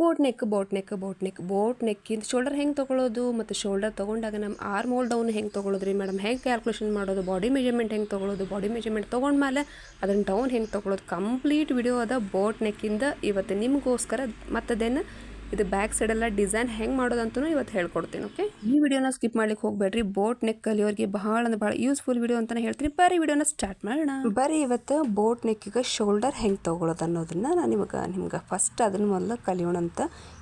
Boat neck boat neck boat neck, boat ನೆಕ್ಕಿಂದ shoulder ಹೆಂಗೆ ತೊಗೊಳೋದು? ಮತ್ತು ಶೋಲ್ಡರ್ ತೊಗೊಂಡಾಗ ನಮ್ಮ ಆರ್ಮ್ ಹೋಲ್ ಡೌನ್ ಹೆಂಗೆ ತೊಗೊಳೋದ್ರಿ? ಮೇಡಮ್ ಹೆಂಗೆ ಕ್ಯಾಲ್ಕುಲೇಷನ್ ಮಾಡೋದು? ಬಾಡಿ ಮೆಜರ್ಮೆಂಟ್ ಹೆಂಗೆ ತೊಗೊಳೋದು? ಬಾಡಿ ಮೆಜರ್ಮೆಂಟ್ ತೊಗೊಂಡ್ಮೇಲೆ ಅದನ್ನು ಡೌನ್ ಹೆಂಗೆ ತೊಗೊಳೋದು? ಕಂಪ್ಲೀಟ್ ವಿಡಿಯೋ ಅದ ಬೋಟ್ ನೆಕ್ಕಿಂದ ಇವತ್ತು ನಿಮಗೋಸ್ಕರ ಮತ್ತದೇನು ಇದು ಬ್ಯಾಕ್ ಸೈಡೆಲ್ಲ ಡಿಸೈನ್ ಹೆಂಗೆ ಮಾಡೋದಂತೂ ಇವತ್ತು ಹೇಳ್ಕೊಡ್ತೀನಿ ಓಕೆ ಈ ವಿಡಿಯೋನ ಸ್ಕಿಪ್ ಮಾಡ್ಲಿಕ್ಕೆ ಹೋಗ್ಬೇಡ್ರಿ. ಬೋಟ್ ನೆಕ್ ಕಲಿಯೋರಿಗೆ ಬಹಳ ಅಂದ್ರೆ ಭಾಳ ಯೂಸ್ಫುಲ್ ವಿಡಿಯೋ ಅಂತಾನೆ ಹೇಳ್ತೀನಿ. ಬರೀ ವಿಡಿಯೋನ ಸ್ಟಾರ್ಟ್ ಮಾಡೋಣ. ಬರೀ ಇವತ್ತು ಬೋಟ್ ನೆಕ್ಕಿಗೆ ಶೋಲ್ಡರ್ ಹೆಂಗೆ ತೊಗೊಳೋದು ಅನ್ನೋದನ್ನ ನಾನು ನಿಮಗೆ, ನಿಮ್ಗೆ ಫಸ್ಟ್ ಅದನ್ನ ಮೊದಲು ಕಲಿಯೋಣ ಅಂತ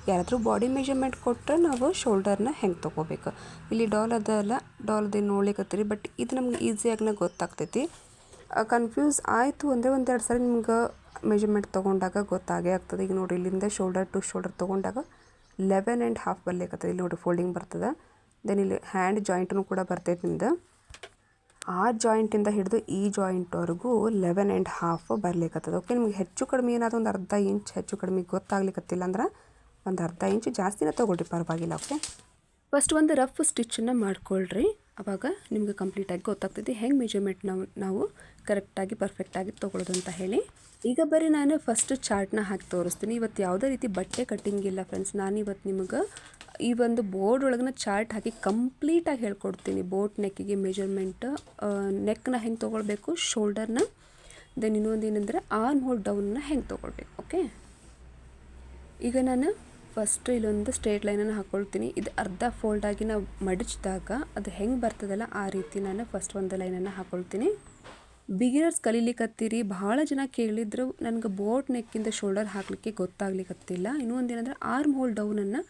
ಯಾರಾದರೂ ಬಾಡಿ ಮೆಜರ್ಮೆಂಟ್ ಕೊಟ್ಟರೆ ನಾವು ಶೋಲ್ಡರ್ನ ಹೆಂಗೆ ತೊಗೋಬೇಕು. ಇಲ್ಲಿ ಡಾಲ್ ಅದಲ್ಲ ಡಾಲ್ದು ನೋಡ್ಲಿಕ್ಕತ್ತೀರಿ ಬಟ್ ಇದು ನಮ್ಗೆ ಈಸಿಯಾಗಿ ಗೊತ್ತಾಗ್ತೈತಿ. ಕನ್ಫ್ಯೂಸ್ ಆಯಿತು ಅಂದರೆ ಒಂದೆರಡು ಸಾರಿ ನಿಮ್ಗೆ ಮೆಜರ್ಮೆಂಟ್ ತೊಗೊಂಡಾಗ ಗೊತ್ತಾಗೇ ಆಗ್ತದೆ. ಈಗ ನೋಡಿ, ಇಲ್ಲಿಂದ ಶೋಲ್ಡರ್ ಟು ಶೋಲ್ಡರ್ ತೊಗೊಂಡಾಗ ಲೆವೆನ್ ಆ್ಯಂಡ್ ಹಾಫ್ ಬರ್ಲಿಕ್ಕತ್ತದ ಇಲ್ಲಿ ನೋಡಿ ಫೋಲ್ಡಿಂಗ್ ಬರ್ತದೆ. ದೆನ್ ಇಲ್ಲಿ ಹ್ಯಾಂಡ್ ಜಾಯಿಂಟ್ನು ಕೂಡ ಬರ್ತೈತೆ ನಿಮ್ದು ಆ ಜಾಯಿಂಟಿಂದ ಹಿಡಿದು ಈ ಜಾಯಿಂಟ್ವರೆಗೂ ಲೆವೆನ್ ಆ್ಯಂಡ್ ಹಾಫ್ ಬರ್ಲಿಕ್ಕತ್ತದ ಓಕೆ ನಿಮ್ಗೆ ಹೆಚ್ಚು ಕಡಿಮೆ ಏನಾದರೂ ಒಂದು ಅರ್ಧ ಇಂಚ್ ಹೆಚ್ಚು ಕಡಿಮೆ ಗೊತ್ತಾಗ್ಲಿಕ್ಕತ್ತಿಲ್ಲ ಅಂದ್ರೆ ಒಂದು ಅರ್ಧ ಇಂಚ್ ಜಾಸ್ತಿನೇ ತೊಗೊಳ್ರಿ, ಪರವಾಗಿಲ್ಲ ಓಕೆ ಫಸ್ಟ್ ಒಂದು ರಫ್ ಸ್ಟಿಚ್ಚನ್ನು ಮಾಡ್ಕೊಳ್ರಿ. ಅವಾಗ ನಿಮಗೆ ಕಂಪ್ಲೀಟಾಗಿ ಗೊತ್ತಾಗ್ತೈತಿ ಹೆಂಗೆ ಮೆಜರ್ಮೆಂಟ್ ನಾವು ನಾವು ಕರೆಕ್ಟಾಗಿ ಪರ್ಫೆಕ್ಟಾಗಿ ತೊಗೊಳೋದು ಅಂತ ಹೇಳಿ. ಈಗ ಬರೀ ನಾನು ಫಸ್ಟ್ ಚಾರ್ಟ್ನ ಹಾಕಿ ತೋರಿಸ್ತೀನಿ. ಇವತ್ತು ಯಾವುದೇ ರೀತಿ ಬಟ್ಟೆ ಕಟ್ಟಿಂಗ್ ಇಲ್ಲ ಫ್ರೆಂಡ್ಸ್ ನಾನು ಇವತ್ತು ನಿಮಗೆ ಈ ಒಂದು ಬೋರ್ಡ್ ಒಳಗಿನ ಚಾರ್ಟ್ ಹಾಕಿ ಕಂಪ್ಲೀಟಾಗಿ ಹೇಳ್ಕೊಡ್ತೀನಿ. ಬೋಟ್ ನೆಕ್ಕಿಗೆ ಮೆಜರ್ಮೆಂಟ್ ನೆಕ್ನ ಹೆಂಗೆ ತೊಗೊಳ್ಬೇಕು ಶೋಲ್ಡರ್ನ ದೆನ್ ಇನ್ನೊಂದು ಏನಂದರೆ ಆರ್ಮ್ ಹೋಲ್ ಡೌನ್ನ ಹೆಂಗೆ ತೊಗೊಳ್ಬೇಕು ಓಕೆ ಈಗ ನಾನು ಫಸ್ಟ್ ಇಲ್ಲೊಂದು ಸ್ಟ್ರೇಟ್ ಲೈನನ್ನು ಹಾಕ್ಕೊಳ್ತೀನಿ ಇದು ಅರ್ಧ ಫೋಲ್ಡಾಗಿ ನಾವು ಮಡಚಿದಾಗ ಅದು ಹೆಂಗೆ ಬರ್ತದಲ್ಲ ಆ ರೀತಿ ನಾನು ಫಸ್ಟ್ ಒಂದು ಲೈನನ್ನು ಹಾಕ್ಕೊಳ್ತೀನಿ ಬಿಗಿನರ್ಸ್ ಕಲೀಲಿಕ್ಕತ್ತೀರಿ ಭಾಳ ಜನ ಕೇಳಿದ್ರು, ನನಗೆ ಬೋಟ್ ನೆಕ್ಕಿಂದ ಶೋಲ್ಡರ್ ಹಾಕಲಿಕ್ಕೆ ಗೊತ್ತಾಗ್ಲಿಕ್ಕತ್ತಿಲ್ಲ ಇನ್ನೊಂದು ಏನಂದರೆ ಆರ್ಮ್ ಹೋಲ್ ಡೌನನ್ನು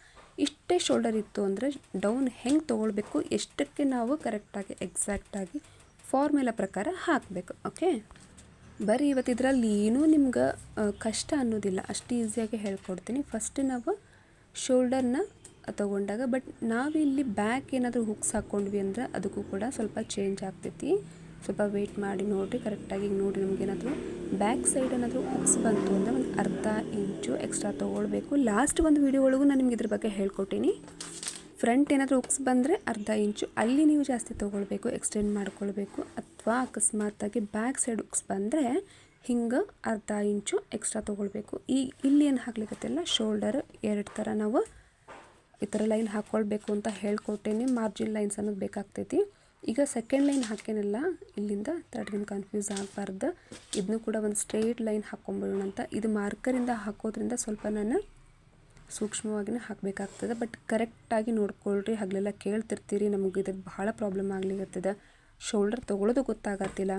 ಇಷ್ಟೇ ಶೋಲ್ಡರ್ ಇತ್ತು ಅಂದರೆ ಡೌನ್ ಹೆಂಗೆ ತೊಗೊಳ್ಬೇಕು, ಎಷ್ಟಕ್ಕೆ ನಾವು ಕರೆಕ್ಟಾಗಿ ಎಕ್ಸಾಕ್ಟಾಗಿ ಫಾರ್ಮುಲಾ ಪ್ರಕಾರ ಹಾಕಬೇಕು ಓಕೆ ಬರೀ ಇವತ್ತು ಇದರಲ್ಲಿ ಏನೂ ನಿಮ್ಗೆ ಕಷ್ಟ ಅನ್ನೋದಿಲ್ಲ. ಅಷ್ಟು ಈಸಿಯಾಗಿ ಹೇಳ್ಕೊಡ್ತೀನಿ. ಫಸ್ಟ್ ನಾವು ಶೋಲ್ಡರ್ನ ತಗೊಂಡಾಗ, ಬಟ್ ನಾವಿಲ್ಲಿ ಬ್ಯಾಕ್ ಏನಾದರೂ ಹುಕ್ಸ್ ಹಾಕ್ಕೊಂಡ್ವಿ ಅಂದ್ರೆ ಅದಕ್ಕೂ ಕೂಡ ಸ್ವಲ್ಪ ಚೇಂಜ್ ಆಗ್ತೈತಿ. ಸ್ವಲ್ಪ ವೆಯ್ಟ್ ಮಾಡಿ ನೋಡಿರಿ ಕರೆಕ್ಟಾಗಿ ಈಗ ನೋಡಿ ನಮಗೇನಾದರೂ ಬ್ಯಾಕ್ ಸೈಡ್ ಏನಾದರೂ ಹುಕ್ಸ್ ಬಂತು ಅಂದರೆ ಒಂದು ಅರ್ಧ ಇಂಚು ಎಕ್ಸ್ಟ್ರಾ ತೊಗೊಳ್ಬೇಕು. ಲಾಸ್ಟ್ ಒಂದು ವೀಡಿಯೋ ಒಳಗೂ ನಾನು ನಿಮ್ಗೆ ಇದ್ರ ಬಗ್ಗೆ ಹೇಳ್ಕೊಟ್ಟಿನಿ. ಫ್ರಂಟ್ ಏನಾದರೂ ಉಕ್ಸ್ ಬಂದರೆ ಅರ್ಧ ಇಂಚು, ಅಲ್ಲಿ ನೀವು ಜಾಸ್ತಿ ತೊಗೊಳ್ಬೇಕು ಎಕ್ಸ್ಟೆಂಡ್ ಮಾಡ್ಕೊಳ್ಬೇಕು, ಅಥವಾ ಅಕಸ್ಮಾತಾಗಿ ಬ್ಯಾಕ್ ಸೈಡ್ ಉಕ್ಸ್ ಬಂದರೆ ಹಿಂಗೆ ಅರ್ಧ ಇಂಚು ಎಕ್ಸ್ಟ್ರಾ ತೊಗೊಳ್ಬೇಕು. ಈ ಇಲ್ಲಿ ಏನು ಹಾಕ್ಲಿಕ್ಕತ್ತಿಲ್ಲ ಶೋಲ್ಡರ್ ಎರಡು ಥರ ನಾವು ಈ ಥರ ಲೈನ್ ಹಾಕ್ಕೊಳ್ಬೇಕು ಅಂತ ಹೇಳ್ಕೊಟ್ಟೇನೆ ಮಾರ್ಜಿನ್ ಲೈನ್ಸ್ ಅನ್ನೋದು ಬೇಕಾಗ್ತೈತಿ. ಈಗ ಸೆಕೆಂಡ್ ಲೈನ್ ಹಾಕೇನಲ್ಲ, ಇಲ್ಲಿಂದ ತರ್ಡ್ ನಿಮ್ಗೆ ಕನ್ಫ್ಯೂಸ್ ಆಗಬಾರ್ದು. ಇದನ್ನು ಕೂಡ ಒಂದು ಸ್ಟ್ರೇಟ್ ಲೈನ್ ಹಾಕ್ಕೊಂಬಿಡೋಣ ಅಂತ. ಇದು ಮಾರ್ಕರಿಂದ ಹಾಕೋದ್ರಿಂದ ಸ್ವಲ್ಪ ನಾನು ಸೂಕ್ಷ್ಮವಾಗಿನೇ ಹಾಕಬೇಕಾಗ್ತದೆ. ಬಟ್ ಕರೆಕ್ಟಾಗಿ ನೋಡ್ಕೊಳ್ರಿ, ಹಗಲೆಲ್ಲ ಕೇಳ್ತಿರ್ತೀರಿ, ನಮಗೆ ಇದಕ್ಕೆ ಭಾಳ ಪ್ರಾಬ್ಲಮ್ ಆಗ್ಲಿಕ್ಕತ್ತದ ಶೋಲ್ಡರ್ ತೊಗೊಳೋದು ಗೊತ್ತಾಗತ್ತಿಲ್ಲ.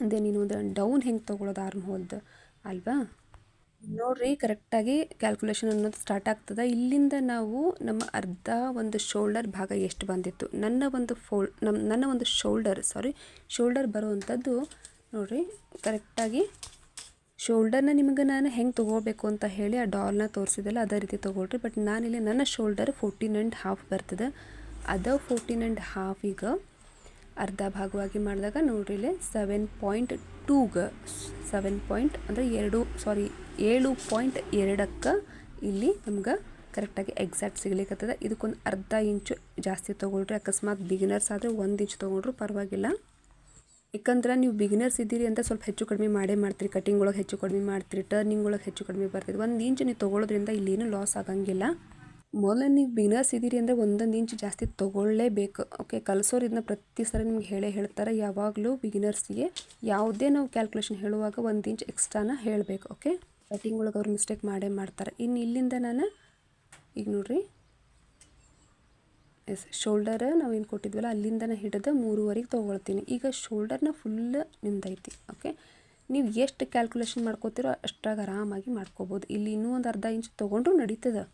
ಅದೇ ನೀನು ಡೌನ್ ಹೆಂಗೆ ತೊಗೊಳೋದು ಆರ್ಮ್ ಹೋಲ್ದು ಅಲ್ವಾ? ನೋಡ್ರಿ ಕರೆಕ್ಟಾಗಿ ಕ್ಯಾಲ್ಕುಲೇಷನ್ ಅನ್ನೋದು ಸ್ಟಾರ್ಟ್ ಆಗ್ತದೆ. ಇಲ್ಲಿಂದ ನಾವು ನಮ್ಮ ಅರ್ಧ ಒಂದು ಶೋಲ್ಡರ್ ಭಾಗ ಎಷ್ಟು ಬಂದಿತ್ತು? ನನ್ನ ಒಂದು ಫೋಲ್ ನಮ್ಮ ನನ್ನ ಒಂದು ಶೋಲ್ಡರ್ ಸಾರಿ ಶೋಲ್ಡರ್ ಬರುವಂಥದ್ದು ನೋಡಿರಿ ಕರೆಕ್ಟಾಗಿ ಶೋಲ್ಡರ್ನ ನಿಮಗೆ ನಾನು ಹೆಂಗೆ ತೊಗೋಬೇಕು ಅಂತ ಹೇಳಿ ಆ ಡಾಲ್ನ ತೋರಿಸಿದಲ್ಲ ಅದೇ ರೀತಿ ತೊಗೊಳ್ರಿ. ಬಟ್ ನಾನಿಲ್ಲಿ ನನ್ನ ಶೋಲ್ಡರ್ ಫೋರ್ಟೀನ್ ಆ್ಯಂಡ್ ಹಾಫ್ ಬರ್ತದೆ. ಅದ ಫೋರ್ಟೀನ್ ಆ್ಯಂಡ್ ಹಾಫ್ ಈಗ ಅರ್ಧ ಭಾಗವಾಗಿ ಮಾಡಿದಾಗ ನೋಡ್ರಿ ಇಲ್ಲಿ ಸೆವೆನ್ ಪಾಯಿಂಟ್ ಟೂಗೆ ಸೆವೆನ್ ಪಾಯಿಂಟ್ ಅಂದರೆ ಎರಡು ಸಾರಿ ಏಳು ಪಾಯಿಂಟ್ ಎರಡಕ್ಕೆ ಇಲ್ಲಿ ನಮ್ಗೆ ಕರೆಕ್ಟಾಗಿ ಎಕ್ಸಾಕ್ಟ್ ಸಿಗ್ಲಿಕ್ಕತ್ತದ ಇದಕ್ಕೊಂದು ಅರ್ಧ ಇಂಚು ಜಾಸ್ತಿ ತೊಗೊಳ್ರಿ. ಅಕಸ್ಮಾತ್ ಬಿಗಿನರ್ಸ್ ಆದರೆ ಒಂದು ಇಂಚು ತೊಗೊಂಡ್ರು ಪರವಾಗಿಲ್ಲ. ಯಾಕಂದ್ರೆ ನೀವು ಬಿಗಿನರ್ಸ್ ಇದ್ದೀರಿ ಅಂತ ಸ್ವಲ್ಪ ಹೆಚ್ಚು ಕಡಿಮೆ ಮಾಡೇ ಮಾಡ್ತೀರಿ. ಕಟಿಂಗ್ ಒಳಗೆ ಹೆಚ್ಚು ಕಡಿಮೆ ಮಾಡ್ತೀರಿ ಟರ್ನಿಂಗ್ ಒಳಗೆ ಹೆಚ್ಚು ಕಡಿಮೆ ಬರ್ತೀರಿ. ಒಂದು ಇಂಚು ನೀವು ತೊಗೊಳೋದ್ರಿಂದ ಇಲ್ಲೇನು ಲಾಸ್ ಆಗಂಗಿಲ್ಲ. ಮೊದಲು ನೀವು ಬಿಗ್ನರ್ಸ್ ಇದ್ದೀರಿ ಅಂದರೆ ಒಂದೊಂದು ಇಂಚು ಜಾಸ್ತಿ ತೊಗೊಳ್ಳೇಬೇಕು. ಓಕೆ ಕಲಿಸೋರು ಇದನ್ನ ಪ್ರತಿ ಸಲ ನಿಮ್ಗೆ ಹೇಳೇ ಹೇಳ್ತಾರೆ, ಯಾವಾಗಲೂ ಬಿಗಿನರ್ಸ್ಗೆ ಯಾವುದೇ ನಾವು ಕ್ಯಾಲ್ಕುಲೇಷನ್ ಹೇಳುವಾಗ ಒಂದು ಇಂಚ್ ಎಕ್ಸ್ಟ್ರಾನ ಹೇಳಬೇಕು ಓಕೆ ಕಟಿಂಗ್ ಒಳಗೆ ಅವ್ರು ಮಿಸ್ಟೇಕ್ ಮಾಡೇ ಮಾಡ್ತಾರೆ. ಇನ್ನು ಇಲ್ಲಿಂದ ನಾನು, ಈಗ ನೋಡಿರಿ, ಎಸ್ ಶೋಲ್ಡರ್ ನಾವು ಏನು ಕೊಟ್ಟಿದ್ವಲ್ಲ ಅಲ್ಲಿಂದನೇ ಹಿಡಿದು ಮೂರುವರೆಗೆ ತೊಗೊಳ್ತೀನಿ. ಈಗ ಶೋಲ್ಡರ್ನ ಫುಲ್ ನಿಮ್ದೈತಿ ಓಕೆ ನೀವು ಎಷ್ಟು ಕ್ಯಾಲ್ಕುಲೇಷನ್ ಮಾಡ್ಕೋತೀರೋ ಅಷ್ಟ್ರಾಗ ಆರಾಮಾಗಿ ಮಾಡ್ಕೋಬೋದು. ಇಲ್ಲಿ ಇನ್ನೂ ಒಂದು ಅರ್ಧ ಇಂಚ್ ತೊಗೊಂಡ್ರು ನಡೀತದೆ.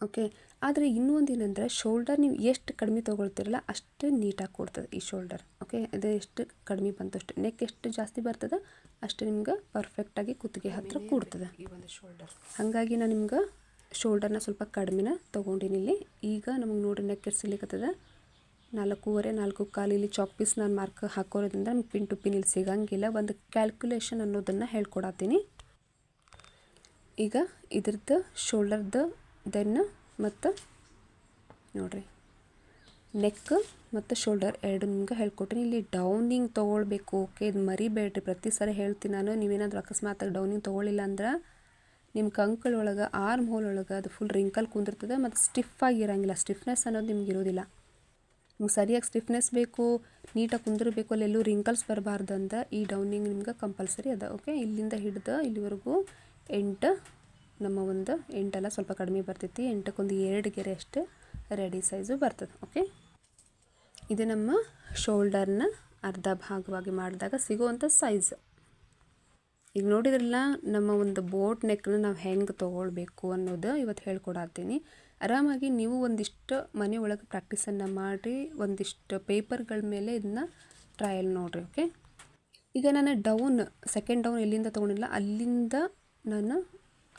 ಓಕೆ? ಆದರೆ ಇನ್ನೊಂದು ಒಂದು ಏನಂದರೆ ಶೋಲ್ಡರ್ ನೀವು ಎಷ್ಟು ಕಡಿಮೆ ತೊಗೊಳ್ತಿರಲ್ಲ ಅಷ್ಟು ನೀಟಾಗಿ ಕೊಡ್ತದೆ ಈ ಶೋಲ್ಡರ್ ಓಕೆ? ಅದು ಎಷ್ಟು ಕಡಿಮೆ ಬಂತು ಅಷ್ಟು ನೆಕ್ ಎಷ್ಟು ಜಾಸ್ತಿ ಬರ್ತದೆ ಅಷ್ಟು ನಿಮ್ಗೆ ಪರ್ಫೆಕ್ಟಾಗಿ ಕುತ್ತಿಗೆ ಹತ್ತಿರ ಕೂಡ್ತದೆ. ಶೋಲ್ಡರ್ ಹಾಗಾಗಿ ನಾನು ನಿಮ್ಗೆ ಶೋಲ್ಡರ್ನ ಸ್ವಲ್ಪ ಕಡಿಮೆನ ತೊಗೊಂಡಿನಿ ಇಲ್ಲಿ. ಈಗ ನಮಗೆ ನೋಡಿ ನೆಕ್ ಎಷ್ಟು ಸಿಗ್ಲಿಕ್ಕತ್ತದ ನಾಲ್ಕೂವರೆ ನಾಲ್ಕು ಕಾಲು ಇಲ್ಲಿ ಚಾಕ್ ಪೀಸ್ ನಾನು ಮಾರ್ಕ್ ಹಾಕೋದ್ರಿಂದ ನಮ್ಗೆ ಪಿನ್ ಟು ಪಿನ್ ಇಲ್ಲಿ ಸಿಗಂಗಿಲ್ಲ. ಒಂದು ಕ್ಯಾಲ್ಕುಲೇಷನ್ ಅನ್ನೋದನ್ನು ಹೇಳ್ಕೊಡತ್ತೀನಿ. ಈಗ ಇದ್ರದ್ದು ಶೋಲ್ಡರ್ದು ದೆನ್ ಮತ್ತು ನೋಡಿರಿ. ನೆಕ್ ಮತ್ತು ಶೋಲ್ಡರ್ ಎರಡು ನಿಮ್ಗೆ ಹೇಳ್ಕೊಟ್ಟಿನಿ ಇಲ್ಲಿ ಡೌನಿಂಗ್ ತೊಗೊಳ್ಬೇಕು. ಓಕೆ, ಇದು ಮರಿಬೇಡ್ರಿ. ಪ್ರತಿ ಸರಿ ಹೇಳ್ತೀನಿ ನಾನು. ನೀವೇನಾದರೂ ಅಕಸ್ಮಾತ್ ಡೌನಿಂಗ್ ತೊಗೊಳ್ಳಿಲ್ಲ ಅಂದ್ರೆ ನಿಮ್ಮ ಕಂಕಳೊಳಗೆ ಆರ್ಮ್ ಹೋಲ್ ಒಳಗೆ ಅದು ಫುಲ್ ರಿಂಕಲ್ ಕುಂದಿರ್ತದೆ ಮತ್ತು ಸ್ಟಿಫ್ ಆಗಿರಂಗಿಲ್ಲ. ಸ್ಟಿಫ್ನೆಸ್ ಅನ್ನೋದು ನಿಮ್ಗೆ ಇರೋದಿಲ್ಲ. ನಿಮ್ಗೆ ಸರಿಯಾಗಿ ಸ್ಟಿಫ್ನೆಸ್ ಬೇಕು, ನೀಟಾಗಿ ಕುಂದಿರಬೇಕು ಅಲ್ಲೆಲ್ಲೂ ರಿಂಕಲ್ಸ್ ಬರಬಾರ್ದು ಅಂತ ಈ ಡೌನಿಂಗ್ ನಿಮ್ಗೆ ಕಂಪಲ್ಸರಿ ಅದ. ಓಕೆ, ಇಲ್ಲಿಂದ ಹಿಡ್ದು ಇಲ್ಲಿವರೆಗೂ ಎಂಟು ನಮ್ಮ ಒಂದು ಎಂಟೆಲ್ಲ ಸ್ವಲ್ಪ ಕಡಿಮೆ ಬರ್ತೈತಿ. ಎಂಟಕ್ಕೊಂದು ಎರಡು ಗೆರೆ ಅಷ್ಟೇ ರೆಡಿ ಸೈಜು ಬರ್ತದೆ ಓಕೆ ಇದು ನಮ್ಮ ಶೋಲ್ಡರ್ನ ಅರ್ಧ ಭಾಗವಾಗಿ ಮಾಡಿದಾಗ ಸಿಗುವಂಥ ಸೈಜ್ ಈಗ ನೋಡಿದ್ರಲ್ಲ, ನಮ್ಮ ಒಂದು ಬೋಟ್ ನೆಕ್ನ ನಾವು ಹೆಂಗೆ ತೊಗೊಳ್ಬೇಕು ಅನ್ನೋದು ಇವತ್ತು ಹೇಳ್ಕೊಡತ್ತೀನಿ. ಆರಾಮಾಗಿ ನೀವು ಒಂದಿಷ್ಟು ಮನೆ ಒಳಗೆ ಪ್ರಾಕ್ಟೀಸನ್ನು ಮಾಡಿ ಒಂದಿಷ್ಟು ಪೇಪರ್ಗಳ ಮೇಲೆ ಇದನ್ನ ಟ್ರಯಲ್ ನೋಡಿರಿ ಓಕೆ ಈಗ ನಾನು ಡೌನ್ ಸೆಕೆಂಡ್ ಡೌನ್ ಎಲ್ಲಿಂದ ತೊಗೊಂಡಿಲ್ಲ, ಅಲ್ಲಿಂದ ನಾನು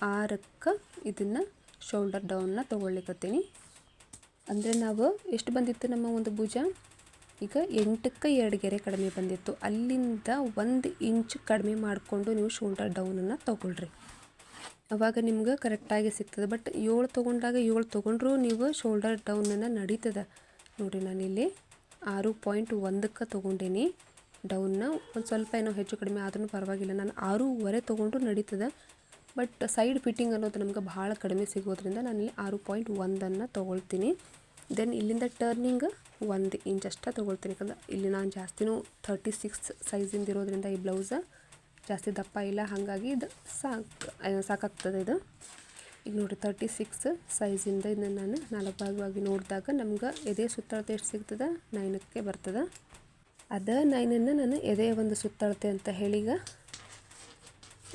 ಆರಕ್ಕೆ ಇದನ್ನು ಶೋಲ್ಡರ್ ಡೌನ್ನ ತೊಗೊಳ್ಲಿಕ್ಕತ್ತೀನಿ ಅಂದರೆ ನಾವು ಎಷ್ಟು ಬಂದಿತ್ತು ನಮ್ಮ ಒಂದು ಭುಜ? ಈಗ ಎಂಟಕ್ಕೆ ಎರಡು ಗೆರೆ ಕಡಿಮೆ ಬಂದಿತ್ತು. ಅಲ್ಲಿಂದ ಒಂದು ಇಂಚ್ ಕಡಿಮೆ ಮಾಡಿಕೊಂಡು ನೀವು ಶೋಲ್ಡರ್ ಡೌನನ್ನು ತೊಗೊಳ್ರಿ. ಅವಾಗ ನಿಮ್ಗೆ ಕರೆಕ್ಟಾಗಿ ಸಿಗ್ತದೆ. ಬಟ್ ಏಳು ತೊಗೊಂಡಾಗ ಏಳು ತೊಗೊಂಡ್ರೂ ನೀವು ಶೋಲ್ಡರ್ ಡೌನನ್ನು ನಡೀತದೆ. ನೋಡಿ ನಾನಿಲ್ಲಿ ಆರು ಪಾಯಿಂಟ್ ಒಂದಕ್ಕೆ ತೊಗೊಂಡೇನಿ. ಡೌನ್ನ ಒಂದು ಸ್ವಲ್ಪ ಏನೋ ಹೆಚ್ಚು ಕಡಿಮೆ ಆದ್ರೂ ಪರವಾಗಿಲ್ಲ. ನಾನು ಆರೂವರೆ ತೊಗೊಂಡ್ರು ನಡೀತದೆ. ಬಟ್ ಸೈಡ್ ಫಿಟ್ಟಿಂಗ್ ಅನ್ನೋದು ನಮ್ಗೆ ಭಾಳ ಕಡಿಮೆ ಸಿಗೋದ್ರಿಂದ ನಾನಿಲ್ಲಿ ಆರು ಪಾಯಿಂಟ್ ಒಂದನ್ನು ತೊಗೊಳ್ತೀನಿ. ದೆನ್ ಇಲ್ಲಿಂದ ಟರ್ನಿಂಗ್ ಒಂದು ಇಂಚ್ ಅಷ್ಟೇ ತೊಗೊಳ್ತೀನಿ. ಯಾಕಂದ್ರೆ ಇಲ್ಲಿ ನಾನು ಜಾಸ್ತಿನೂ ಥರ್ಟಿ ಸಿಕ್ಸ್ ಸೈಜಿಂದ ಇರೋದ್ರಿಂದ ಈ ಬ್ಲೌಸ ಜಾಸ್ತಿ ದಪ್ಪ ಇಲ್ಲ. ಹಾಗಾಗಿ ಇದು ಸಾಕು ಸಾಕಾಗ್ತದೆ ಇದು. ಈಗ ನೋಡಿ ತರ್ಟಿ ಸಿಕ್ಸ್ ಸೈಜಿಂದ ಇದನ್ನು ನಾನು ನಾಲ್ಕು ಭಾಗವಾಗಿ ನೋಡಿದಾಗ ನಮ್ಗೆ ಎದೆ ಸುತ್ತಳತೆ ಎಷ್ಟು ಸಿಗ್ತದೆ? ನೈನಕ್ಕೆ ಬರ್ತದೆ. ಅದ ನೈನನ್ನು ನಾನು ಎದೆ ಒಂದು ಸುತ್ತಳತೆ ಅಂತ ಹೇಳೀಗ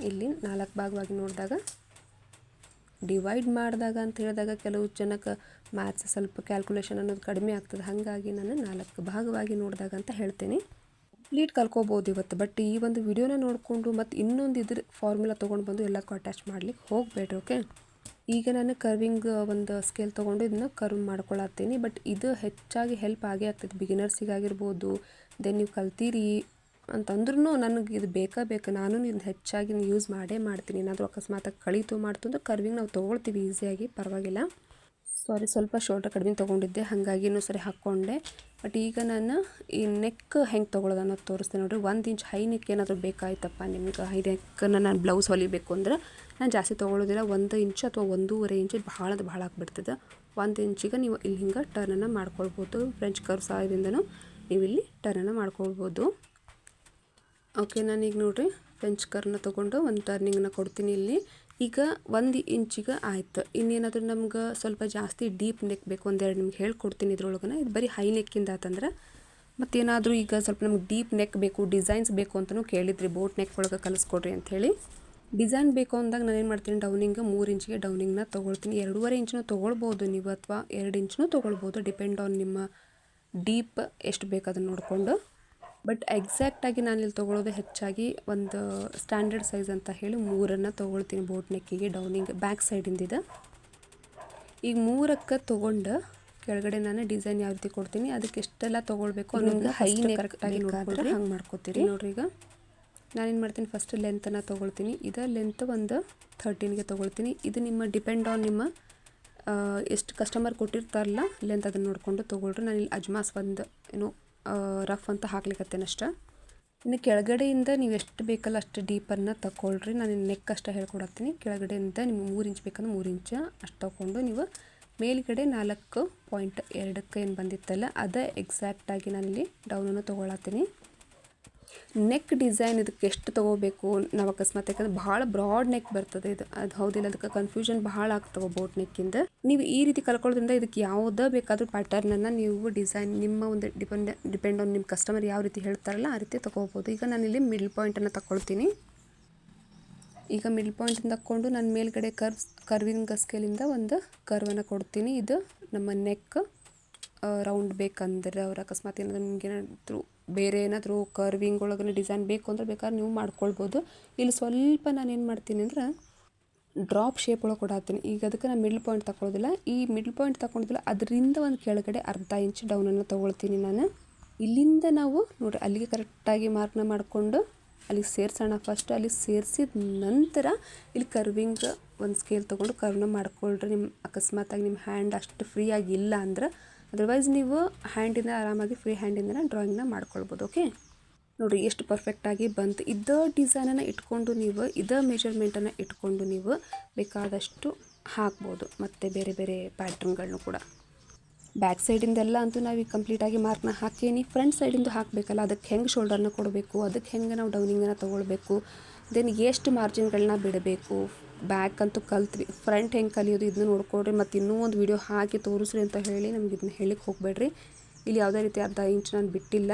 ಇಲ್ಲಿ ನಾಲ್ಕು ಭಾಗವಾಗಿ ನೋಡಿದಾಗ ಡಿವೈಡ್ ಮಾಡಿದಾಗ ಅಂತ ಹೇಳಿದಾಗ ಕೆಲವು ಜನಕ್ಕೆ ಮ್ಯಾಥ್ಸ್ ಸ್ವಲ್ಪ ಕ್ಯಾಲ್ಕುಲೇಷನ್ ಅನ್ನೋದು ಕಡಿಮೆ ಆಗ್ತದೆ. ಹಾಗಾಗಿ ನಾನು ನಾಲ್ಕು ಭಾಗವಾಗಿ ನೋಡಿದಾಗ ಅಂತ ಹೇಳ್ತೀನಿ. ಕಂಪ್ಲೀಟ್ ಕಲ್ಕೋಬೋದು ಇವತ್ತು. ಬಟ್ ಈ ಒಂದು ವಿಡಿಯೋನ ನೋಡಿಕೊಂಡು ಮತ್ತು ಇನ್ನೊಂದು ಇದ್ರ ಫಾರ್ಮುಲಾ ತೊಗೊಂಡು ಬಂದು ಎಲ್ಲಕ್ಕೂ ಅಟ್ಯಾಚ್ ಮಾಡ್ಲಿಕ್ಕೆ ಹೋಗಬೇಡ್ರಿ ಓಕೆ ಈಗ ನಾನು ಕರ್ವಿಂಗ್ ಒಂದು ಸ್ಕೇಲ್ ತೊಗೊಂಡು ಇದನ್ನ ಕರ್ವ್ ಮಾಡ್ಕೊಳತ್ತೀನಿ. ಬಟ್ ಇದು ಹೆಚ್ಚಾಗಿ ಹೆಲ್ಪ್ ಆಗೇ ಆಗ್ತದೆ. ಬಿಗಿನರ್ಸಿಗಾಗಿರ್ಬೋದು ದೆನ್ ನೀವು ಕಲ್ತೀರಿ ಅಂತಂದ್ರೂ ನನಗೆ ಇದು ಬೇಕಾ ಬೇಕು, ನಾನು ಇದು ಹೆಚ್ಚಾಗಿ ಯೂಸ್ ಮಾಡೇ ಮಾಡ್ತೀನಿ. ಏನಾದರೂ ಅಕಸ್ಮಾತಾಗಿ ಕಳೀತು ಮಾಡ್ತು ಅಂದ್ರೆ ಕರ್ವಿಂಗ್ ನಾವು ತೊಗೊಳ್ತೀವಿ ಈಸಿಯಾಗಿ ಪರವಾಗಿಲ್ಲ. ಸಾರಿ ಸ್ವಲ್ಪ ಶೋಲ್ಡರ್ ಕಡಿಮೆ ತೊಗೊಂಡಿದ್ದೆ, ಹಾಗಾಗಿ ಇನ್ನೂ ಸರಿ ಹಾಕ್ಕೊಂಡೆ ಬಟ್ ಈಗ ನಾನು ಈ ನೆಕ್ ಹೆಂಗೆ ತೊಗೊಳೋದು ಅನ್ನೋದು ತೋರಿಸ್ತೀನಿ ನೋಡಿರಿ. ಒಂದು ಇಂಚ್ ಹೈ ನೆಕ್ ಏನಾದರೂ ಬೇಕಾಯ್ತಪ್ಪ ನಿಮ್ಗೆ. ಹೈ ನೆಕ್ಕನ್ನು ನಾನು ಬ್ಲೌಸ್ ಹೊಲಿಬೇಕು ಅಂದ್ರೆ ನಾನು ಜಾಸ್ತಿ ತೊಗೊಳೋದಿಲ್ಲ. ಒಂದು ಇಂಚ್ ಅಥವಾ ಒಂದೂವರೆ ಇಂಚು ಭಾಳ ಭಾಳ ಆಗಿಬಿಡ್ತದೆ. ಒಂದು ಇಂಚಿಗೆ ನೀವು ಇಲ್ಲಿ ಹಿಂಗೆ ಟರ್ನನ್ನು ಮಾಡ್ಕೊಳ್ಬೋದು. ಫ್ರೆಂಚ್ ಕರ್ವ್ ಸಹಾಯದಿಂದನೂ ನೀವು ಇಲ್ಲಿ ಟರ್ನನ್ನು ಮಾಡ್ಕೊಳ್ಬೋದು. ಓಕೆ ನಾನೀಗ ನೋಡಿರಿ ಫ್ರೆಂಚ್ ಕರ್ನ ತೊಗೊಂಡು ಒಂದು ಟರ್ನಿಂಗ್ನ ಕೊಡ್ತೀನಿ ಇಲ್ಲಿ. ಈಗ ಒಂದು ಇಂಚಿಗೆ ಆಯ್ತು. ಇನ್ನೇನಾದರೂ ನಮ್ಗೆ ಸ್ವಲ್ಪ ಜಾಸ್ತಿ ಡೀಪ್ ನೆಕ್ ಬೇಕು ಒಂದೆರಡು ನಿಮ್ಗೆ ಹೇಳ್ಕೊಡ್ತೀನಿ ಇದ್ರೊಳಗನ. ಇದು ಬರೀ ಹೈ ನೆಕ್ಕಿಂದ ಆತಂದ್ರೆ. ಮತ್ತೇನಾದರೂ ಈಗ ಸ್ವಲ್ಪ ನಮ್ಗೆ ಡೀಪ್ ನೆಕ್ ಬೇಕು ಡಿಸೈನ್ಸ್ ಬೇಕು ಅಂತಲೂ ಕೇಳಿದ್ರಿ ಬೋಟ್ ನೆಕ್ ಒಳಗೆ ಕಲಿಸ್ಕೊಡ್ರಿ ಅಂಥೇಳಿ ಡಿಸೈನ್ ಬೇಕು ಅಂದಾಗ ನಾನು ಏನು ಮಾಡ್ತೀನಿ ಡೌನಿಂಗ್ ಮೂರು ಇಂಚಿಗೆ ಡೌನಿಂಗ್ನ ತೊಗೊಳ್ತೀನಿ. ಎರಡೂವರೆ ಇಂಚು ತೊಗೊಳ್ಬೋದು ನೀವು, ಅಥವಾ ಎರಡು ಇಂಚನೂ ತೊಗೊಳ್ಬೋದು ಡಿಪೆಂಡ್ ಆನ್ ನಿಮ್ಮ ಡೀಪ್ ಎಷ್ಟು ಬೇಕು ಅದನ್ನು ನೋಡಿಕೊಂಡು. ಬಟ್ ಎಕ್ಸಾಕ್ಟಾಗಿ ನಾನು ಇಲ್ಲಿ ತೊಗೊಳೋದು ಹೆಚ್ಚಾಗಿ ಒಂದು ಸ್ಟ್ಯಾಂಡರ್ಡ್ ಸೈಜ್ ಅಂತ ಹೇಳಿ ಮೂರನ್ನು ತೊಗೊಳ್ತೀನಿ ಬೋಟ್ ನೆಕ್ಕಿಗೆ ಡೌನಿಂಗ್ ಬ್ಯಾಕ್ ಸೈಡಿಂದಿದೆ ಈಗ ಮೂರಕ್ಕೆ ತೊಗೊಂಡು ಕೆಳಗಡೆ ನಾನು ಡಿಸೈನ್ ಯಾವ ರೀತಿ ಕೊಡ್ತೀನಿ ಅದಕ್ಕೆ ಎಷ್ಟೆಲ್ಲ ತೊಗೊಳ್ಬೇಕು ಅನ್ನೋದು ಹೈ ಕರೆಕ್ಟಾಗಿ ನೋಡಿದ್ರೆ ಹಂಗೆ ಮಾಡ್ಕೋತೀರಿ. ನೋಡ್ರಿ ಈಗ ನಾನೇನು ಮಾಡ್ತೀನಿ ಫಸ್ಟ್ ಲೆಂತನ್ನು ತೊಗೊಳ್ತೀನಿ. ಇದು ಲೆಂತ್ ಒಂದು ಥರ್ಟೀನ್ಗೆ ತೊಗೊಳ್ತೀನಿ. ಇದು ನಿಮ್ಮ ಡಿಪೆಂಡ್ ಆನ್ ನಿಮ್ಮ ಎಷ್ಟು ಕಸ್ಟಮರ್ ಕೊಟ್ಟಿರ್ತಾರಲ್ಲ ಲೆಂತ್ ಅದನ್ನು ನೋಡಿಕೊಂಡು ತೊಗೊಳ್ರಿ. ನಾನು ಇಲ್ಲಿ ಅಜ್ಮಾಸ್ ಒಂದು ಏನು ರಫ್ ಅಂತ ಹಾಕ್ಲಿಕ್ಕತ್ತೇನೆ ಅಷ್ಟೇ ಇನ್ನು ಕೆಳಗಡೆಯಿಂದ ನೀವು ಎಷ್ಟು ಬೇಕಲ್ಲ ಅಷ್ಟು ಡೀಪನ್ನು ತಗೊಳ್ರಿ ನಾನು ನೆಕ್ ಅಷ್ಟೇ ಹೇಳ್ಕೊಡತ್ತೀನಿ. ಕೆಳಗಡೆಯಿಂದ ನಿಮ್ಗೆ ಮೂರು ಇಂಚ್ ಬೇಕಂದ್ರೆ ಮೂರು ಇಂಚ ಅಷ್ಟು ತಗೊಂಡು ನೀವು ಮೇಲ್ಗಡೆ ನಾಲ್ಕು ಪಾಯಿಂಟ್ ಎರಡಕ್ಕೆ ಏನು ಬಂದಿತ್ತಲ್ಲ ಅದೇ ಎಕ್ಸಾಕ್ಟಾಗಿ ನಾನಿಲ್ಲಿ ಡೌನನ್ನು ತೊಗೊಳತ್ತೀನಿ. ನೆಕ್ ಡಿಸೈನ್ ಇದಕ್ಕೆ ಎಷ್ಟು ತೊಗೋಬೇಕು ನಾವು ಅಕಸ್ಮಾತ್? ಯಾಕಂದ್ರೆ ಭಾಳ ಬ್ರಾಡ್ ನೆಕ್ ಬರ್ತದೆ ಇದು. ಅದು ಹೌದಿಲ್ಲ, ಅದಕ್ಕೆ ಕನ್ಫ್ಯೂಷನ್ ಭಾಳ ಆಗ್ತವೆ ಬೋಟ್ ನೆಕ್ಕಿಂದ ನೀವು ಈ ರೀತಿ ಕಲ್ಕೊಳ್ಳೋದ್ರಿಂದ ಇದಕ್ಕೆ ಯಾವುದೇ ಬೇಕಾದರೂ ಪ್ಯಾಟರ್ನನ್ನು ನೀವು ಡಿಸೈನ್ ನಿಮ್ಮ ಒಂದು ಡಿಪೆಂಡ್ ಡಿಪೆಂಡ್ ಆನ್ ನಿಮ್ಮ ಕಸ್ಟಮರ್ ಯಾವ ರೀತಿ ಹೇಳ್ತಾರಲ್ಲ ಆ ರೀತಿ ತೊಗೋಬೋದು. ಈಗ ನಾನಿಲ್ಲಿ ಮಿಡ್ಲ್ ಪಾಯಿಂಟನ್ನು ತಗೊಳ್ತೀನಿ ಈಗ ಮಿಡ್ಲ್ ಪಾಯಿಂಟಿಂದ ತಕ್ಕೊಂಡು ನಾನು ಮೇಲ್ಗಡೆ ಕರ್ವ್ಸ್ ಕರ್ವಿಂಗ್ ಸ್ಕೇಲಿಂದ ಒಂದು ಕರ್ವನ್ನು ಕೊಡ್ತೀನಿ. ಇದು ನಮ್ಮ ನೆಕ್ ರೌಂಡ್ ಬೇಕಂದ್ರೆ ಅವ್ರು ಅಕಸ್ಮಾತ್ ಏನಾದ್ರು ನಿಮ್ಗೆ ಏನಾದರೂ ಬೇರೆ ಏನಾದರೂ ಕರ್ವಿಂಗ್ ಒಳಗೆ ಡಿಸೈನ್ ಬೇಕು ಅಂದ್ರೆ ಬೇಕಾದ್ರೆ ನೀವು ಮಾಡ್ಕೊಳ್ಬೋದು. ಇಲ್ಲಿ ಸ್ವಲ್ಪ ನಾನು ಏನು ಮಾಡ್ತೀನಿ ಅಂದ್ರೆ ಡ್ರಾಪ್ ಶೇಪ್ ಒಳಗೆ ಕೊಡಾತೀನಿ ಈಗ ಅದಕ್ಕೆ ನಾನು ಮಿಡ್ಲ್ ಪಾಯಿಂಟ್ ತಗೊಳ್ಳೋದಿಲ್ಲ ಈ ಮಿಡ್ಲ್ ಪಾಯಿಂಟ್ ತಗೊಂಡಿದ್ದಿಲ್ಲ ಅದರಿಂದ ಒಂದು ಕೆಳಗಡೆ ಅರ್ಧ ಇಂಚ್ ಡೌನನ್ನು ತೊಗೊಳ್ತೀನಿ ನಾನು. ಇಲ್ಲಿಂದ ನಾವು ನೋಡಿರಿ, ಅಲ್ಲಿಗೆ ಕರೆಕ್ಟಾಗಿ ಮಾರ್ಕ್ನ ಮಾಡಿಕೊಂಡು ಅಲ್ಲಿಗೆ ಸೇರಿಸೋಣ ಫಸ್ಟ್ ಅಲ್ಲಿ ಸೇರಿಸಿದ ನಂತರ ಇಲ್ಲಿ ಕರ್ವಿಂಗ್ ಒಂದು ಸ್ಕೇಲ್ ತೊಗೊಂಡು ಕರ್ವ್ನ ಮಾಡ್ಕೊಳ್ರಿ. ನಿಮ್ಮ ಅಕಸ್ಮಾತಾಗಿ ನಿಮ್ಮ ಹ್ಯಾಂಡ್ ಅಷ್ಟು ಫ್ರೀ ಆಗಿಲ್ಲ ಅಂದ್ರೆ ಅದರ್ವೈಸ್ ನೀವು ಹ್ಯಾಂಡಿಂದ ಆರಾಮಾಗಿ ಫ್ರೀ ಹ್ಯಾಂಡಿಂದ ಡ್ರಾಯಿಂಗ್ನ ಮಾಡ್ಕೊಳ್ಬೋದು ಓಕೆ ನೋಡಿ ಎಷ್ಟು ಪರ್ಫೆಕ್ಟಾಗಿ ಬಂತು. ಇದ್ದ ಡಿಸೈನನ್ನು ಇಟ್ಕೊಂಡು ನೀವು, ಇದ ಮೆಜರ್ಮೆಂಟನ್ನು ಇಟ್ಕೊಂಡು ನೀವು ಬೇಕಾದಷ್ಟು ಹಾಕ್ಬೋದು. ಮತ್ತು ಬೇರೆ ಬೇರೆ ಪ್ಯಾಟ್ರನ್ಗಳನ್ನು ಕೂಡ. ಬ್ಯಾಕ್ ಸೈಡಿಂದೆಲ್ಲ ಅಂತೂ ನಾವು ಈಗ ಕಂಪ್ಲೀಟಾಗಿ ಮಾರ್ಕ್ನ ಹಾಕೀನಿ. ಫ್ರಂಟ್ ಸೈಡಿಂದು ಹಾಕಬೇಕಲ್ಲ, ಅದಕ್ಕೆ ಹೆಂಗೆ ಶೋಲ್ಡರ್ನ ಕೊಡಬೇಕು, ಅದಕ್ಕೆ ಹೆಂಗೆ ನಾವು ಡೌನಿಂಗನ್ನು ತೊಗೊಳ್ಬೇಕು ದೆನ್ ಎಷ್ಟು ಮಾರ್ಜಿನ್ಗಳನ್ನ ಬಿಡಬೇಕು ಬ್ಯಾಕ್ ಅಂತೂ ಕಲ್ತ್ವಿ ಫ್ರಂಟ್ ಹೆಂಗೆ ಕಲಿಯೋದು ಇದನ್ನ ನೋಡ್ಕೊಡ್ರಿ ಮತ್ತು ಇನ್ನೂ ಒಂದು ವೀಡಿಯೋ ಹಾಕಿ ತೋರಿಸ್ರಿ ಅಂತ ಹೇಳಿ ನಮ್ಗೆ ಇದನ್ನ ಹೇಳಿಕ್ಕೆ ಹೋಗಬೇಡ್ರಿ. ಇಲ್ಲಿ ಯಾವುದೇ ರೀತಿ ಅರ್ಧ ಇಂಚ್ ನಾನು ಬಿಟ್ಟಿಲ್ಲ.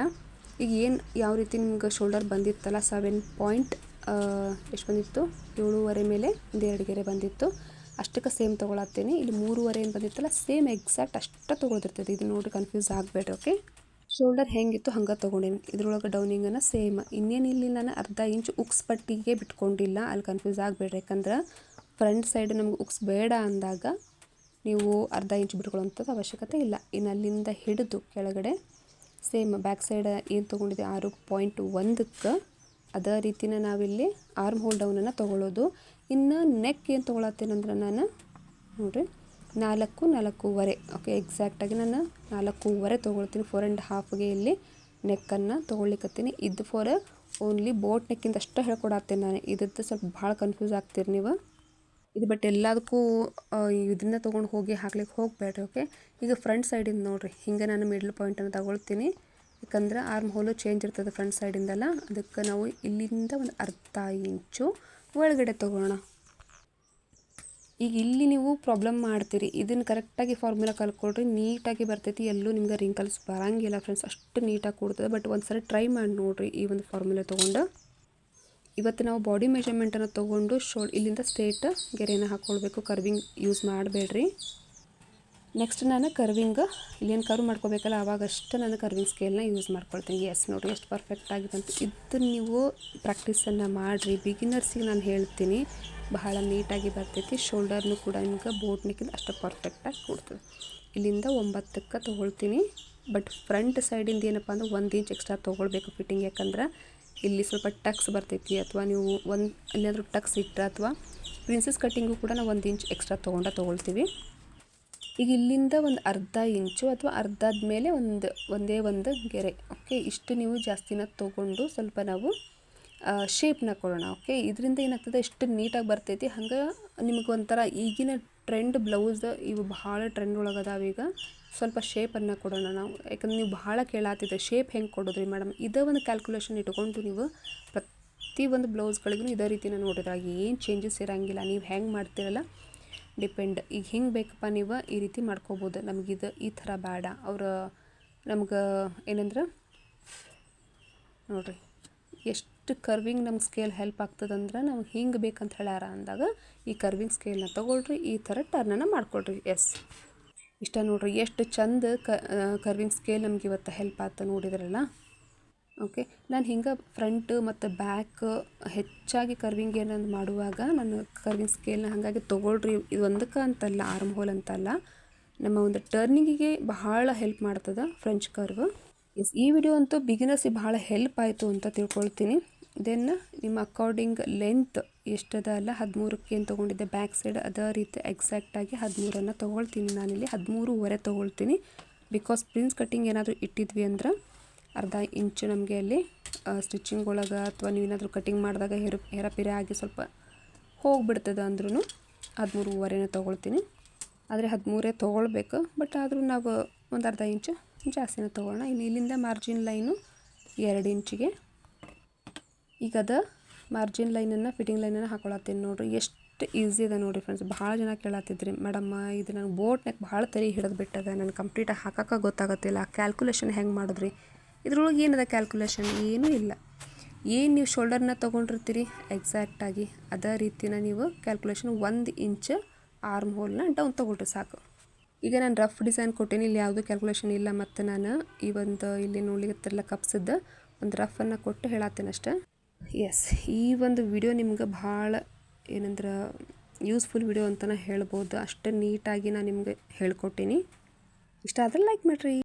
ಈಗ ಏನು ಯಾವ ರೀತಿ ನಿಮ್ಗೆ ಶೋಲ್ಡರ್ ಬಂದಿತ್ತಲ್ಲ ಸೆವೆನ್ ಪಾಯಿಂಟ್ ಎಷ್ಟು ಬಂದಿತ್ತು? ಏಳೂವರೆ ಮೇಲೆ ಒಂದು ಎರಡು ಗೆರೆ ಬಂದಿತ್ತು. ಅಷ್ಟಕ್ಕೆ ಸೇಮ್ ತೊಗೊಳತ್ತೇನೆ. ಇಲ್ಲಿ ಮೂರುವರೆ ಏನು ಬಂದಿತ್ತಲ್ಲ ಸೇಮ್ ಎಕ್ಸಾಕ್ಟ್ ಅಷ್ಟು ತೊಗೊಳ್ತಿರ್ತದೆ ಇದು ನೋಡಿ ಕನ್ಫ್ಯೂಸ್ ಆಗಬೇಡ್ರಿ ಓಕೆ ಶೋಲ್ಡರ್ ಹೆಂಗಿತ್ತು ಹಂಗೆ ತೊಗೊಂಡೇನಿ. ಇದ್ರೊಳಗೆ ಡೌನಿಂಗನ್ನು ಸೇಮ್ ಇನ್ನೇನು ಇಲ್ಲಿ ನಾನು ಅರ್ಧ ಇಂಚ್ ಉಕ್ಸ್ ಪಟ್ಟಿಗೆ ಬಿಟ್ಕೊಂಡಿಲ್ಲ. ಅಲ್ಲಿ ಕನ್ಫ್ಯೂಸ್ ಆಗಬೇಡ್ರಿ. ಯಾಕಂದ್ರೆ ಫ್ರಂಟ್ ಸೈಡ್ ನಮ್ಗೆ ಉಕ್ಸ್ ಬೇಡ ಅಂದಾಗ ನೀವು ಅರ್ಧ ಇಂಚ್ ಬಿಟ್ಕೊಳ್ಳೋಂಥದ್ದು ಅವಶ್ಯಕತೆ ಇಲ್ಲ. ಇನ್ನು ಅಲ್ಲಿಂದ ಹಿಡಿದು ಕೆಳಗಡೆ ಸೇಮ್ ಬ್ಯಾಕ್ ಸೈಡ್ ಏನು ತೊಗೊಂಡಿದೆ ಆರು ಪಾಯಿಂಟ್ ಒಂದಕ್ಕೆ ಅದೇ ರೀತಿನ ನಾವಿಲ್ಲಿ ಆರ್ಮ್ ಹೋಲ್ ಡೌನನ್ನು ತೊಗೊಳ್ಳೋದು ಇನ್ನು ನೆಕ್ ಏನು ತೊಗೊಳತ್ತೇನಂದ್ರೆ ನಾನು ನೋಡಿರಿ. ನಾಲ್ಕು, ನಾಲ್ಕೂವರೆ. ಓಕೆ ಎಕ್ಸಾಕ್ಟಾಗಿ ನಾನು ನಾಲ್ಕೂವರೆ ತೊಗೊಳ್ತೀನಿ. ಫೋರ್ ಆ್ಯಂಡ್ ಹಾಫ್ಗೆ ಇಲ್ಲಿ ನೆಕ್ಕನ್ನು ತೊಗೊಳ್ಲಿಕ್ಕತ್ತೀನಿ ಇದು ಫಾರ್ ಓನ್ಲಿ ಬೋಟ್ ನೆಕ್ಕಿಂದ ಅಷ್ಟು ಹೇಳ್ಕೊಡತ್ತೇನೆ ನಾನು. ಇದ್ರದ್ದು ಸ್ವಲ್ಪ ಭಾಳ ಕನ್ಫ್ಯೂಸ್ ಆಗ್ತೀರಿ ನೀವು. ಇದು ಬಟ್ ಎಲ್ಲದಕ್ಕೂ ಇದನ್ನ ತೊಗೊಂಡು ಹೋಗಿ ಹಾಕ್ಲಿಕ್ಕೆ ಹೋಗಬೇಡ್ರಿ ಓಕೆ ಈಗ ಫ್ರಂಟ್ ಸೈಡಿಂದ ನೋಡಿರಿ. ಹಿಂಗೆ ನಾನು ಮಿಡ್ಲ್ ಪಾಯಿಂಟನ್ನು ತಗೊಳ್ತೀನಿ. ಯಾಕಂದ್ರೆ ಆರ್ಮ್ ಹೋಲು ಚೇಂಜ್ ಇರ್ತದೆ ಫ್ರಂಟ್ ಸೈಡಿಂದಲ್ಲ ಅದಕ್ಕೆ ನಾವು ಇಲ್ಲಿಂದ ಒಂದು ಅರ್ಧ ಇಂಚು ಒಳಗಡೆ ತೊಗೊಳ್ಳೋಣ. ಈಗ ಇಲ್ಲಿ ನೀವು ಪ್ರಾಬ್ಲಮ್ ಮಾಡ್ತೀರಿ. ಇದನ್ನು ಕರೆಕ್ಟಾಗಿ ಫಾರ್ಮುಲಾ ಕಲ್ತ್ಕೊಳ್ರಿ. ನೀಟಾಗಿ ಬರ್ತೈತಿ. ಎಲ್ಲೂ ನಿಮ್ಗೆ ರಿಂಕಲ್ಸ್ ಬರಂಗಿಲ್ಲ ಫ್ರೆಂಡ್ಸ್ ಅಷ್ಟು ನೀಟಾಗಿ ಕೊಡ್ತದೆ. ಬಟ್ ಒಂದು ಸರಿ ಟ್ರೈ ಮಾಡಿ ನೋಡಿರಿ ಈ ಒಂದು ಫಾರ್ಮುಲಾ ತೊಗೊಂಡು. ಇವತ್ತು ನಾವು ಬಾಡಿ ಮೆಷರ್ಮೆಂಟನ್ನು ತೊಗೊಂಡು ಶೋ ಇಲ್ಲಿಂದ ಸ್ಟ್ರೇಟ್ ಗೆರೆಯನ್ನು ಹಾಕ್ಕೊಳ್ಬೇಕು ಕರ್ವಿಂಗ್ ಯೂಸ್ ಮಾಡಬೇಡ್ರಿ. ನೆಕ್ಸ್ಟ್ ನಾನು ಕರ್ವಿಂಗ್, ಇಲ್ಲೇನು ಕರ್ವ್ ಮಾಡ್ಕೋಬೇಕಲ್ಲ ಅವಾಗಷ್ಟು ನಾನು ಕರ್ವಿಂಗ್ ಸ್ಕೇಲ್ನ ಯೂಸ್ ಮಾಡ್ಕೊಳ್ತೀನಿ. ಎಸ್ ನೋಡಿ, ಎಷ್ಟು ಪರ್ಫೆಕ್ಟ್ ಆಗಿದೆ ಅಂತ. ಇದು ನೀವು ಪ್ರಾಕ್ಟೀಸನ್ನು ಮಾಡಿರಿ. ಬಿಗಿನರ್ಸಿಗೆ ನಾನು ಹೇಳ್ತೀನಿ, ಬಹಳ ನೀಟಾಗಿ ಬರ್ತೈತಿ. ಶೋಲ್ಡರ್ನು ಕೂಡ ನಿಮ್ಗೆ ಬೋಟ್ ನೆಕ್ಕಿಂದ ಅಷ್ಟು ಪರ್ಫೆಕ್ಟಾಗಿ ಕೊಡ್ತದೆ. ಇಲ್ಲಿಂದ ಒಂಬತ್ತಕ್ಕೆ ತೊಗೊಳ್ತೀನಿ. ಬಟ್ ಫ್ರಂಟ್ ಸೈಡಿಂದ ಏನಪ್ಪ ಅಂದ್ರೆ ಒಂದು ಇಂಚ್ ಎಕ್ಸ್ಟ್ರಾ ತೊಗೊಳ್ಬೇಕು ಫಿಟ್ಟಿಂಗ್ ಯಾಕಂದ್ರೆ ಇಲ್ಲಿ ಸ್ವಲ್ಪ ಟಕ್ಸ್ ಬರ್ತೈತಿ. ಅಥವಾ ನೀವು ಒಂದು ಇಲ್ಲಾಂದ್ರೂ ಟಕ್ಸ್ ಇಟ್ಟರೆ ಅಥವಾ ಪ್ರಿನ್ಸಸ್ ಕಟ್ಟಿಂಗು ಕೂಡ ನಾವು ಒಂದು ಇಂಚ್ ಎಕ್ಸ್ಟ್ರಾ ತೊಗೊಂಡ ತೊಗೊಳ್ತೀವಿ. ಈಗ ಇಲ್ಲಿಂದ ಒಂದು ಅರ್ಧ ಇಂಚು ಅಥವಾ ಅರ್ಧದ ಮೇಲೆ ಒಂದು, ಒಂದೇ ಒಂದು ಗೆರೆ ಓಕೆ ಇಷ್ಟು ನೀವು ಜಾಸ್ತಿನ ತೊಗೊಂಡು ಸ್ವಲ್ಪ ನಾವು ಶೇಪ್ನ ಕೊಡೋಣ ಓಕೆ ಇದರಿಂದ ಏನಾಗ್ತದೆ ಎಷ್ಟು ನೀಟಾಗಿ ಬರ್ತೈತಿ. ಹಂಗೆ ನಿಮಗೆ ಒಂಥರ ಈಗಿನ ಟ್ರೆಂಡ್ ಬ್ಲೌಸ್ ಇವು ಭಾಳ ಟ್ರೆಂಡ್ ಒಳಗದಾವ ಈಗ. ಸ್ವಲ್ಪ ಶೇಪನ್ನು ಕೊಡೋಣ ನಾವು. ಯಾಕಂದ್ರೆ ನೀವು ಭಾಳ ಕೇಳಾತಿದ್ದೆ ಶೇಪ್ ಹೆಂಗೆ ಕೊಡೋದ್ರಿ ಮೇಡಮ್ ಇದೇ ಒಂದು ಕ್ಯಾಲ್ಕುಲೇಷನ್ ಇಟ್ಕೊಂಡು ನೀವು ಪ್ರತಿ ಒಂದು ಬ್ಲೌಸ್ಗಳಿಗೂ ಇದೇ ರೀತಿನ ನೋಡಿದ್ರೆ ಏನು ಚೇಂಜಸ್ ಇರೋಂಗಿಲ್ಲ. ನೀವು ಹೆಂಗೆ ಮಾಡ್ತೀರಲ್ಲ ಡಿಪೆಂಡ್. ಈಗ ಹಿಂಗೆ ಬೇಕಪ್ಪ ನೀವು ಈ ರೀತಿ ಮಾಡ್ಕೋಬೋದು. ಇದು ಈ ಥರ ಬೇಡ. ಅವರು ನಮ್ಗೆ ಏನಂದ್ರೆ ನೋಡಿರಿ, ಎಷ್ಟು ಕರ್ವಿಂಗ್ ನಮ್ಗೆ ಸ್ಕೇಲ್ ಹೆಲ್ಪ್ ಆಗ್ತದಂದ್ರೆ ನಾವು ಹಿಂಗೆ ಬೇಕಂತ ಹೇಳ್ಯಾರ ಅಂದಾಗ ಈ ಕರ್ವಿಂಗ್ ಸ್ಕೇಲ್ನ ತೊಗೊಳ್ರಿ, ಈ ಥರ ಟರ್ನನ್ನು ಮಾಡ್ಕೊಳ್ರಿ. ಎಸ್ ಇಷ್ಟ ನೋಡ್ರಿ, ಎಷ್ಟು ಚಂದ ಕರ್ವಿಂಗ್ ಸ್ಕೇಲ್ ನಮ್ಗೆ ಇವತ್ತು ಹೆಲ್ಪ್ ಆಯ್ತು ನೋಡಿದ್ರಲ್ಲ. ಓಕೆ ನಾನು ಹಿಂಗೆ ಫ್ರಂಟ್ ಮತ್ತು ಬ್ಯಾಕ್ ಹೆಚ್ಚಾಗಿ ಕರ್ವಿಂಗ್ ಏನಂದು ಮಾಡುವಾಗ ನಾನು ಕರ್ವಿಂಗ್ ಸ್ಕೇಲ್ನ ಹಾಗಾಗಿ ತೊಗೊಳ್ರಿ. ಇದು ಒಂದಕ್ಕೆ ಅಂತಲ್ಲ ಆರ್ಮ್ ಹೋಲ್ ಅಂತಲ್ಲ. ನಮ್ಮ ಒಂದು ಟರ್ನಿಂಗಿಗೆ ಬಹಳ ಹೆಲ್ಪ್ ಮಾಡ್ತದೆ ಫ್ರೆಂಚ್ ಕರ್ವ್ ಎಸ್ ಈ ವಿಡಿಯೋ ಅಂತೂ ಬಿಗಿನರ್ಸಿಗೆ ಬಹಳ ಹೆಲ್ಪ್ ಆಯಿತು ಅಂತ ತಿಳ್ಕೊಳ್ತೀನಿ. ದೆನ್ ನಿಮ್ಮ ಅಕಾರ್ಡಿಂಗ್ ಲೆಂತ್ ಎಷ್ಟದ ಅಲ್ಲ, ಹದಿಮೂರಕ್ಕೆ ಏನು ತೊಗೊಂಡಿದ್ದೆ ಬ್ಯಾಕ್ ಸೈಡ್ ಅದೇ ರೀತಿ ಎಕ್ಸಾಕ್ಟಾಗಿ ಹದಿಮೂರನ್ನು ತೊಗೊಳ್ತೀನಿ. ನಾನಿಲ್ಲಿ ಹದಿಮೂರುವರೆ ತೊಗೊಳ್ತೀನಿ. ಬಿಕಾಸ್ ಪ್ರಿನ್ಸ್ ಕಟ್ಟಿಂಗ್ ಏನಾದರೂ ಇಟ್ಟಿದ್ವಿ ಅಂದ್ರೆ ಅರ್ಧ ಇಂಚು ನಮಗೆ ಅಲ್ಲಿ ಸ್ಟಿಚಿಂಗ್ ಒಳಗೆ ಅಥವಾ ನೀವೇನಾದರೂ ಕಟಿಂಗ್ ಮಾಡಿದಾಗ ಹೆರು, ಹೆರಪಿರೆ ಆಗಿ ಸ್ವಲ್ಪ ಹೋಗಿಬಿಡ್ತದೆ ಅಂದ್ರೂ ಹದಿಮೂರುವರೆನ ತೊಗೊಳ್ತೀನಿ. ಆದರೆ ಹದಿಮೂರೇ ತೊಗೊಳ್ಬೇಕು ಬಟ್ ಆದರೂ ನಾವು ಒಂದು ಅರ್ಧ ಇಂಚು ಜಾಸ್ತಿನ ತೊಗೊಳ್ಳೋಣ. ಇನ್ನು ಇಲ್ಲಿಂದ ಮಾರ್ಜಿನ್ ಲೈನು ಎರಡು ಇಂಚಿಗೆ. ಈಗ ಅದು ಮಾರ್ಜಿನ್ ಲೈನನ್ನು ಫಿಟ್ಟಿಂಗ್ ಲೈನನ್ನು ಹಾಕೊಳತ್ತೀನಿ ನೋಡಿರಿ. ಎಷ್ಟು ಈಸಿ ಇದೆ ನೋಡಿರಿ ಫ್ರೆಂಡ್ಸ್ ಭಾಳ ಜನ ಕೇಳತ್ತಿದ್ರಿ ಮೇಡಮ್ಮ, ಇದು ನನಗೆ ಬೋಟ್ ನೆಕ್ ಭಾಳ ತರಿ ಹಿಡಿದು ಬಿಟ್ಟದ. ನನಗೆ ಕಂಪ್ಲೀಟಾಗಿ ಹಾಕೋಕೆ ಗೊತ್ತಾಗತ್ತಿಲ್ಲ. ಕ್ಯಾಲ್ಕುಲೇಷನ್ ಹೆಂಗೆ ಮಾಡಿದ್ರಿ? ಇದ್ರೊಳಗೆ ಏನದ ಕ್ಯಾಲ್ಕುಲೇಷನ್ ಏನೂ ಇಲ್ಲ. ಏನು ನೀವು ಶೋಲ್ಡರ್ನ ತೊಗೊಂಡಿರ್ತೀರಿ? ಎಕ್ಸಾಕ್ಟಾಗಿ ಅದೇ ರೀತಿನ ನೀವು ಕ್ಯಾಲ್ಕುಲೇಷನ್ ಒಂದು ಇಂಚ್ ಆರ್ಮ್ ಹೋಲ್ನ ಡೌನ್ ತೊಗೊಳ್ರಿ ಸಾಕು. ಈಗ ನಾನು ರಫ್ ಡಿಸೈನ್ ಕೊಟ್ಟೀನಿ, ಇಲ್ಲಿ ಯಾವುದೂ ಕ್ಯಾಲ್ಕುಲೇಷನ್ ಇಲ್ಲ ಮತ್ತು ನಾನು ಈ ಒಂದು ಇಲ್ಲಿ ನೋಡ್ಲಿಕ್ಕೆ ಕಪ್ಸಿದ್ದು, ಒಂದು ರಫನ್ನು ಕೊಟ್ಟು ಹೇಳತ್ತೇನೆ ಅಷ್ಟೇ. ಎಸ್ ಈ ಒಂದು ವಿಡಿಯೋ ನಿಮ್ಗೆ ಭಾಳ ಏನಂದ್ರೆ ಯೂಸ್ಫುಲ್ ವಿಡಿಯೋ ಅಂತಲೇ ಹೇಳ್ಬೋದು. ಅಷ್ಟು ನೀಟಾಗಿ ನಾನು ನಿಮಗೆ ಹೇಳ್ಕೊಟ್ಟೀನಿ. ಇಷ್ಟ ಆದರೆ ಲೈಕ್ ಮಾಡಿರಿ.